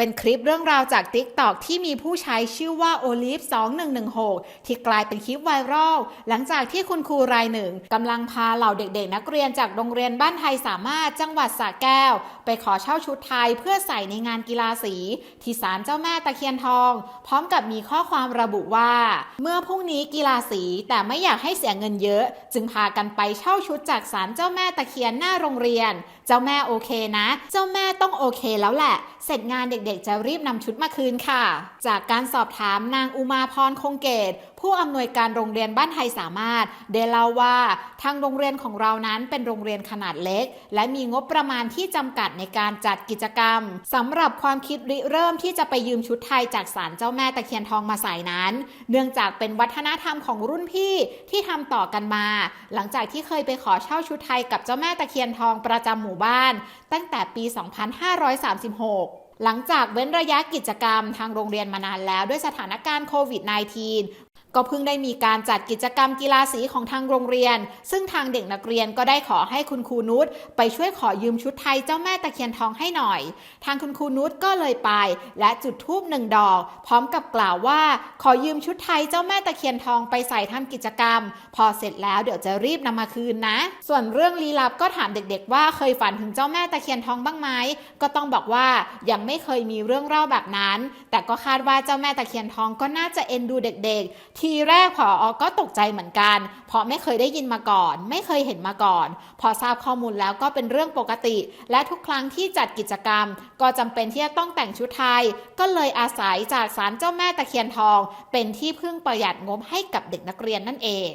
เป็นคลิปเรื่องราวจาก t ิ k t o k ที่มีผู้ใช้ชื่อว่า Olive 2116 ที่กลายเป็นคลิปไวรัลหลังจากที่คุณครูรายหนึ่งกำลังพาเหล่าเด็กๆ นักเรียนจากโรงเรียนบ้านไทยสามารถจังหวัดสระแก้ว ไปขอเช่าชุดไทยเพื่อใส่ในงานกีฬาสี ที่ศาลเจ้าแม่ตะเคียนทอง พร้อมกับมีข้อความระบุว่า เมื่อพรุ่งนี้กีฬาสีแต่ไม่อยากให้เสียเงินเยอะ จึงพากันไปเช่าชุดจากศาลเจ้าแม่ตะเคียนหน้าโรงเรียน เจ้าแม่โอเคนะ เจ้าแม่ต้องโอเคแล้วแหละ เสร็จงานเด็กๆ จะรีบนำชุดมาคืนค่ะ จากการสอบถามนางอุมาพรคงเกต ผู้อำนวยการโรงเรียนบ้านไทยสามารถได้เล่าว่าทางโรงเรียนของเรานั้นเป็นโรงเรียนขนาดเล็ก และมีงบประมาณที่จำกัดในการจัดกิจกรรมสำหรับความคิดริเริ่มที่จะไปยืมชุดไทยจากศาลเจ้าแม่ตะเคียนทองมาใส่นั้น เนื่องจากเป็นวัฒนธรรมของรุ่นพี่ที่ทำต่อกันมา หลังจากที่เคยไปขอเช่าชุดไทยกับเจ้าแม่ตะเคียนทองประจำหมู่บ้าน ตั้งแต่ปี 2536 หลังจากเว้นระยะกิจกรรมทางโรงเรียนมานานแล้วด้วยสถานการณ์โควิด -19 ก็เพิ่งได้มีการจัดกิจกรรมกีฬาสีของทางโรงเรียน ซึ่งทางเด็กนักเรียนก็ได้ขอให้คุณครูนุชไปช่วยขอยืมชุดไทยเจ้าแม่ตะเคียนทองให้หน่อย ทางคุณครูนุชก็เลยไป และจุดธูปหนึ่งดอก พร้อมกับกล่าวว่า ขอยืมชุดไทยเจ้าแม่ตะเคียนทองไปใส่ทำกิจกรรม พอเสร็จแล้วเดี๋ยวจะรีบนำมาคืนนะ ส่วนเรื่องลี้ลับก็ถามเด็ก ๆ ว่าเคยฝันถึงเจ้าแม่ตะเคียนทองบ้างไหมก็ต้องบอกว่ายังไม่เคยมีเรื่องเล่าแบบนั้น แต่ก็คาดว่าเจ้าแม่ตะเคียนทองก็น่าจะเอ็นดูเด็ก ๆทีแรกพอก็ตกใจเหมือนกัน เพราะไม่เคยได้ยินมาก่อน ไม่เคยเห็นมาก่อน พอทราบข้อมูลแล้วก็เป็นเรื่องปกติ และทุกครั้งที่จัดกิจกรรม ก็จำเป็นที่จะต้องแต่งชุดไทย ก็เลยอาศัยจากศาลเจ้าแม่ตะเคียนทอง เป็นที่พึ่งประหยัดงบให้กับเด็กนักเรียนนั่นเอง